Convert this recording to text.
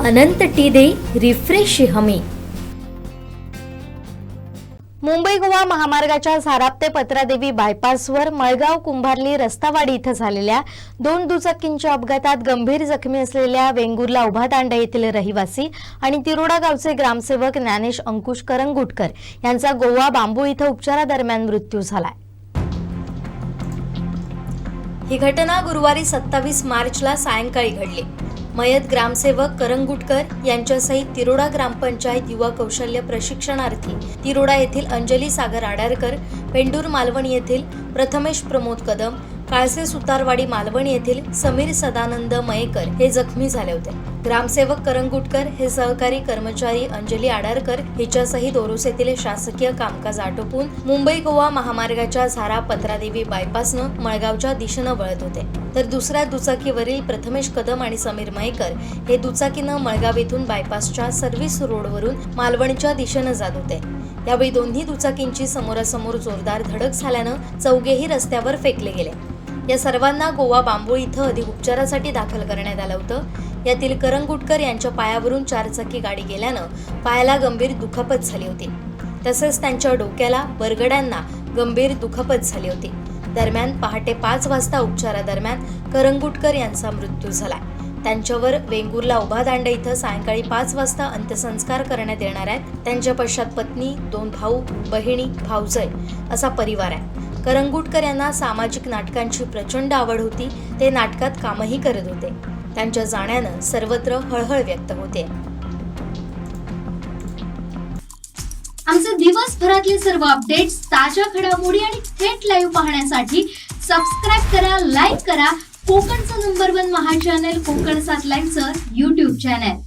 अनंत T दे refresh हमी. मुंबई गोवा महामार्गाच्या झाराप ते पत्रादेवी बायपासवर मळगाव कुंभारली रस्तावाडी इथं झालेल्या दोन दुचाकींच्या अपघातात गंभीर जखमी असलेल्या वेंगुर्ला उभादांडा येथील रहिवासी आणि तिरोडा गावचे ग्रामसेवक ज्ञानेश अंकुश करंगुटकर यांचा गोवा बांबू इथं उपचारादरम्यान मृत्यू झालाय. ही घटना गुरुवारी सत्तावीस मार्चला सायंकाळी घडली. मयत ग्रामसेवक करंगुटकर यांच्यासहित तिरोडा ग्रामपंचायत युवा कौशल्य प्रशिक्षणार्थी तिरोडा येथील अंजली सागर आडारकर पेंडूर मालवण येथील प्रथमेश प्रमोद कदम काळसे सुतारवाडी मालवण येथील समीर सदानंद मयेकर हे जखमी झाले होते. ग्रामसेवक करंगुटकर हे सहकारी कर्मचारी अंजली आडारकर हिच्यासहित ओरोस येथील शासकीय कामकाज आटोपून मुंबई गोवा महामार्गाच्या झारा पत्रादेवी बायपासनं मळगावच्या दिशेनं वळत होते. तर दुसऱ्या दुचाकीवरील प्रथमेश कदम आणि समीर मयेकर हे दुचाकीनं मळगाव येथून बायपासच्या सर्व्हिस रोडवरून मालवणच्या दिशेनं जात होते. यावेळी दोन्ही दुचाकींची समोरासमोर जोरदार धडक झाल्यानं चौघेही रस्त्यावर फेकले गेले. या सर्वांना गोवा बांबोळी इथं अधिक उपचारासाठी दाखल करण्यात आलं होतं. यातील करंगुटकर यांच्या पायावरून चारचाकी गाडी गेल्यानं पायाला गंभीर दुखापत झाली होती. तसंच त्यांच्या डोक्याला बरगड्यांना गंभीर दुखापत झाली होती. दरम्यान पहाटे पाच वाजता उपचारादरम्यान करंगुटकर यांचा मृत्यू झाला. त्यांच्यावर वेंगुर्ला उभादांड इथं सायंकाळी पाच वाजता अंत्यसंस्कार करण्यात येणार आहेत. त्यांच्या पश्चात पत्नी दोन भाऊ बहिणी भाऊजय असा परिवार आहे. करंगुटकर यांना सामाजिक नाटकांची प्रचंड आवड होती. ते नाटकात कामही करत होते. यांच्या जाण्यानं सर्वत्र हळहळ व्यक्त होते. आमचे दिवसभरातले सर्व अपडेट्स ताज्या घडामोडी आणि थेट लाईव्ह पाहण्यासाठी सबस्क्राईब करा लाईक करा. कोकणचं नंबर वन महा चॅनल कोकण सात लाईनचं युट्यूब चॅनल